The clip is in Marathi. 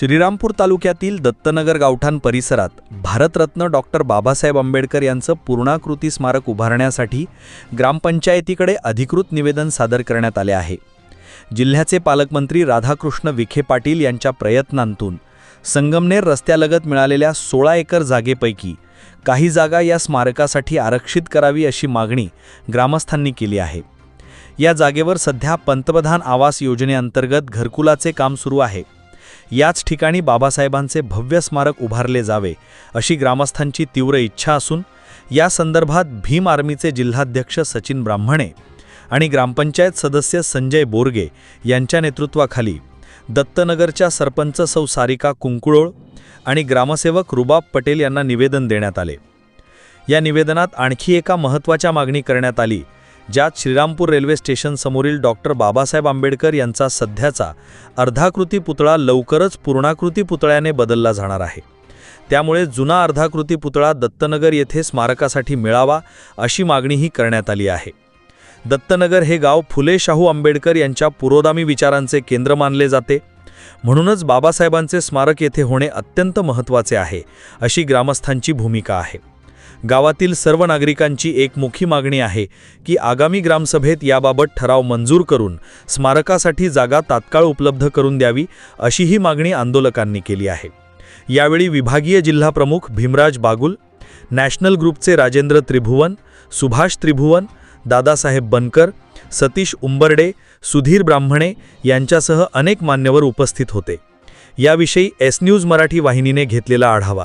श्रीरामपूर तालुक्यातील दत्तनगर गावठाण परिसरात भारतरत्न डॉक्टर बाबासाहेब आंबेडकर यांचं पूर्णाकृती स्मारक उभारण्यासाठी ग्रामपंचायतीकडे अधिकृत निवेदन सादर करण्यात आले आहे. जिल्ह्याचे पालकमंत्री राधाकृष्ण विखे पाटील यांच्या प्रयत्नांतून संगमनेर रस्त्यालगत मिळालेल्या सोळा एकर जागेपैकी काही जागा या स्मारकासाठी आरक्षित करावी अशी मागणी ग्रामस्थांनी केली आहे. या जागेवर सध्या पंतप्रधान आवास योजनेअंतर्गत घरकुलाचे काम सुरू आहे. याच ठिकाणी बाबासाहेबांचे भव्य स्मारक उभारले जावे अशी ग्रामस्थांची तीव्र इच्छा असून या संदर्भात भीम आर्मीचे जिल्हाध्यक्ष सचिन ब्राह्मणे आणि ग्रामपंचायत सदस्य संजय बोरगे यांच्या नेतृत्वाखाली दत्तनगरच्या सरपंच सौ सारिका कुंकुळोळ आणि ग्रामसेवक रुबाब पटेल यांना निवेदन देण्यात आले. या निवेदनात आणखी एका महत्त्वाच्या मागणी करण्यात आली ज्यात श्रीरामपूर रेल्वे स्टेशनसमोरील डॉक्टर बाबासाहेब आंबेडकर यांचा सध्याचा अर्धाकृती पुतळा लवकरच पूर्णाकृती पुतळ्याने बदलला जाणार आहे. त्यामुळे जुना अर्धाकृती पुतळा दत्तनगर येथे स्मारकासाठी मिळावा अशी मागणीही करण्यात आली आहे. दत्तनगर हे गाव फुले शाहू आंबेडकर यांच्या पुरोगामी विचारांचे केंद्र मानले जाते. म्हणूनच बाबासाहेबांचे स्मारक येथे होणे अत्यंत महत्त्वाचे आहे अशी ग्रामस्थांची भूमिका आहे. गावातील सर्व नागरिकांची एक मुखी मागणी आहे की आगामी ग्रामसभेत याबाबत ठराव मंजूर करून स्मारकासाठी जागा तात्काळ उपलब्ध करून द्यावी अशी ही मागणी आंदोलकांनी केली आहे. यावेळी विभागीय जिल्हाप्रमुख भीमराज बागुल नॅशनल ग्रुपचे राजेंद्र त्रिभुवन सुभाष त्रिभुवन दादासाहेब बनकर सतीश उंबर्डे सुधीर ब्राह्मणे यांच्यासह अनेक मान्यवर उपस्थित होते. याविषयी एस न्यूज मराठी वाहिनीने घेतलेला आढावा.